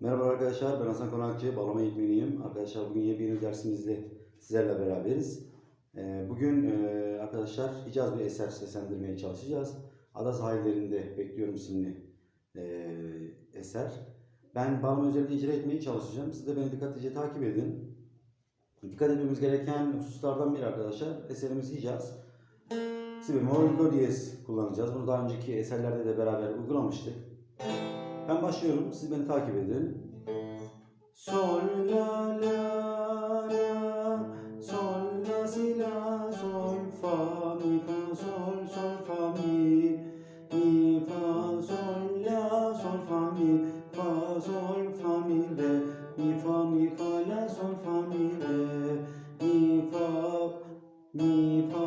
Merhaba arkadaşlar, ben Hasan Konakçı, bağlama eğitmeniyim. Arkadaşlar bugün yepyeni dersimizde sizlerle beraberiz. Ee, Bugün e, arkadaşlar Hicaz bir eser seslendirmeye çalışacağız. Ada sahillerinde Bekliyorum isimli e, eser. Ben bağlama üzerinde icra etmeye çalışacağım. Siz de beni dikkatlice takip edin. Dikkat etmemiz gereken hususlardan biri arkadaşlar. Eserimiz Hicaz. Si bemol, do diyez kullanacağız. Bunu daha önceki eserlerde de beraber uygulamıştık. Ben başlıyorum. Siz beni takip edin. Sol la la la. Sol la si la. Sol fa mi fa sol. Sol fa mi mi fa sol la. Sol fa mi fa sol. Fa mi re. Mi fa mi fa la. Sol fa mi re. Mi fa mi fa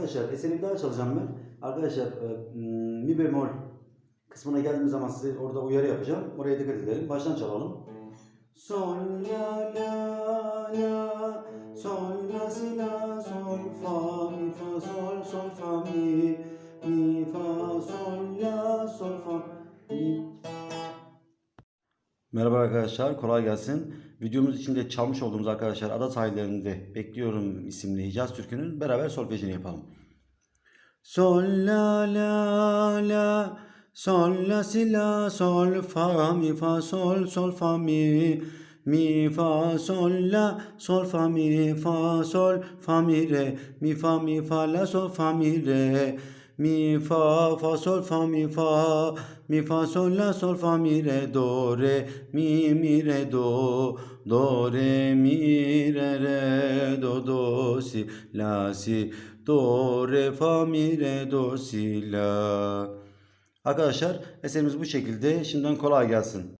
Arkadaşlar eseri bir daha çalacağım ben. Arkadaşlar e, mi bemol kısmına geldiğimiz zaman size orada uyarı yapacağım. Oraya dikkat edelim. Baştan çalalım. Sol la la la sol Merhaba arkadaşlar, kolay gelsin. Videomuz içinde çalmış olduğumuz arkadaşlar Ada Sahillerinde Bekliyorum isimli Hicaz Türkü'nün beraber solfejini yapalım. Sol la la la sol la si la sol fa mi fa sol sol fa mi mi fa sol la sol fa mi fa sol fa mi re mi fa mi fa la sol fa mi re mi fa fa sol fa mi fa. Mi fa sol la sol fa mi re do re. Mi mi re do. Do re mi re re do do si la si. Do re fa mi re do si la. Arkadaşlar eserimiz bu şekilde. Şimdiden kolay gelsin.